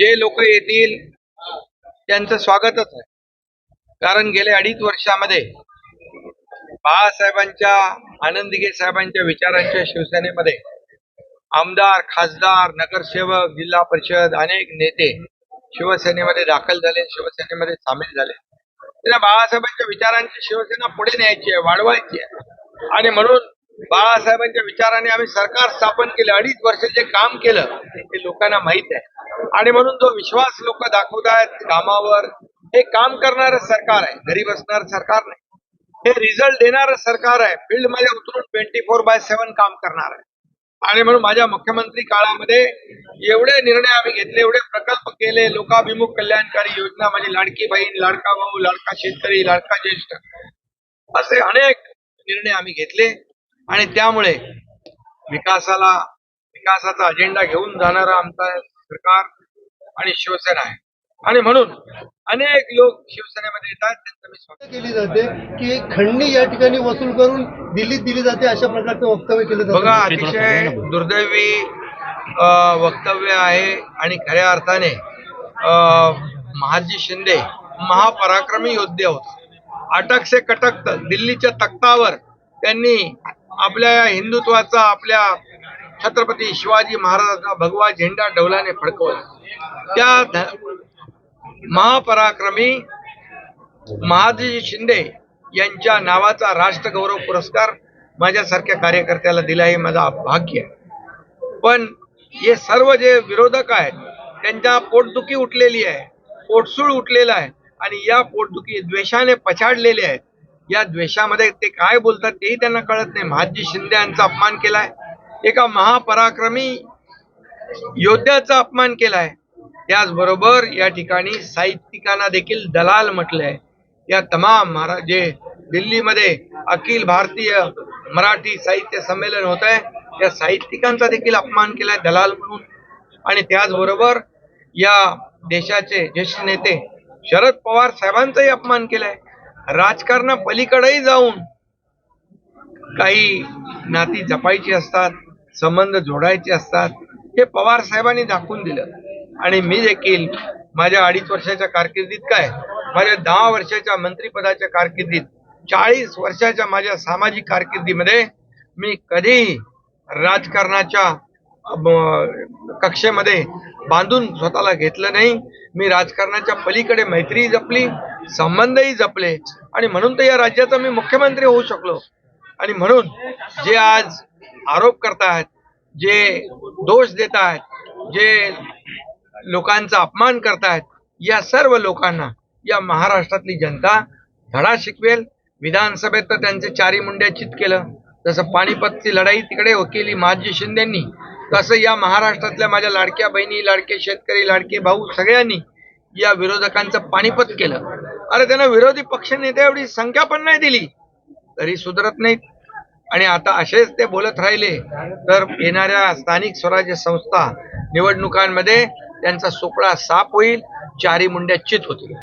जे लोक येतील त्यांचं स्वागतच आहे. कारण गेल्या अडीच वर्षामध्ये बाळासाहेबांच्या आनंदगे साहेबांच्या विचारांच्या शिवसेनेमध्ये आमदार खासदार नगरसेवक जिल्हा परिषद अनेक नेते शिवसेनेमध्ये दाखल झाले शिवसेनेमध्ये सामील झाले. त्यांना बाळासाहेबांच्या विचारांची शिवसेना पुढे न्यायची आहे वाढवायची आहे. आणि म्हणून बाळासाहेबांच्या विचाराने आम्ही सरकार स्थापन केलं अडीच वर्ष जे काम केलं ते लोकांना माहीत आहे. आणि म्हणून जो विश्वास लोक दाखवत आहेत कामावर हे काम करणारं सरकार आहे. घरी बसणारं सरकार नाही. हे रिझल्ट देणारं सरकार आहे. फील्डमध्ये उतरून ट्वेंटी फोर बाय सेव्हन काम करणार आहे. आणि म्हणून माझ्या मुख्यमंत्री काळामध्ये एवढे निर्णय आम्ही घेतले एवढे प्रकल्प केले लोकाभिमुख कल्याणकारी योजना माझी लाडकी बहीण लाडका भाऊ लाडका शेतकरी लाडका ज्येष्ठ असे अनेक निर्णय आम्ही घेतले. आणि त्यामुळे विकासाला विकासाचा अजेंडा घेऊन जाणारा आमचा सरकार आणि शिवसेना आहे. आणि म्हणून अनेक लोक शिवसेनेमध्ये येतात त्यांचं मी स्वागत केली जाते की खंडणी या ठिकाणी वसूल करून दिल्लीत दिली जाते अशा प्रकारचं वक्तव्य केलं बघा जातं अतिशय दुर्दैवी वक्तव्य आहे आणि खऱ्या अर्थाने महाजी शिंदे महापराक्रमी योद्धे होता अटक से कटक दिल्लीच्या तख्तावर त्यांनी आपल्या या हिंदुत्वाचा आपल्या छत्रपती शिवाजी महाराजांचा भगवा झेंडा डौलाने फडकवला. त्या महापराक्रमी महादजी शिंदे यांच्या नावाचा राष्ट्रगौरव पुरस्कार माझ्यासारख्या कार्यकर्त्याला दिला हे माझा भाग्य आहे. पण हे सर्व जे विरोधक आहेत त्यांच्या पोटदुखी उठलेली आहे पोटसूळ उठलेला आहे आणि या पोटदुखी द्वेषाने पछाडलेले आहेत. या द्वेषामध्ये ते काय बोलतात तेही त्यांना कळत नाही. महाजी शिंदे यांचा अपमान केलाय. एका महापराक्रमी योद्ध्याचा अपमान केलाय. त्याचबरोबर या ठिकाणी साहित्यिकांना देखील दलाल म्हटलंय. या तमाम महाराज जे दिल्लीमध्ये अखिल भारतीय मराठी साहित्य संमेलन होत आहे त्या साहित्यिकांचा देखील अपमान केलाय दलाल म्हणून. आणि त्याचबरोबर या देशाचे ज्येष्ठ नेते शरद पवार साहेबांचाही अपमान केलाय. राजकारणा पलीकडेही जाऊन काही नाती जपायची असतात संबंध जोडायचे असतात हे पवार साहेबांनी दाखवून दिलं. आणि मी देखील माझ्या अडीच वर्षाच्या कारकिर्दीत काय माझ्या दहा वर्षाच्या मंत्रिपदाच्या कारकिर्दीत चाळीस वर्षाच्या माझ्या सामाजिक कारकिर्दीमध्ये मी कधीही राजकारणाच्या कक्षेमध्ये बांधून स्वतःला घेतलं नाही. मी राजकारणाच्या पलीकडे मैत्रीही जपली संबंधही जपले आणि म्हणून तर या राज्याचा मी मुख्यमंत्री होऊ शकलो. आणि म्हणून जे आज आरोप करतायत जे दोष देत आहेत जे लोकांचा अपमान करतायत या सर्व लोकांना या महाराष्ट्रातली जनता धडा शिकवेल. विधानसभेत तर त्यांचे चारी मुंड्या चित केलं. जसं पानिपतची लढाई तिकडे केली महाजी शिंदेंनी तसं या महाराष्ट्रातल्या माझ्या लाडक्या बहिणी लाडके शेतकरी लाडके भाऊ सगळ्यांनी या विरोधकांचं पानिपत केलं. अरे त्यांना विरोधी पक्ष नेते एवढी संख्या पण नाही दिली तरी सुधरत नाहीत. आणि आता असेच ते बोलत राहिले तर येणाऱ्या स्थानिक स्वराज्य संस्था निवडणुकांमध्ये त्यांचा सुपळा साफ होईल चारी मुंड्या चित होतील.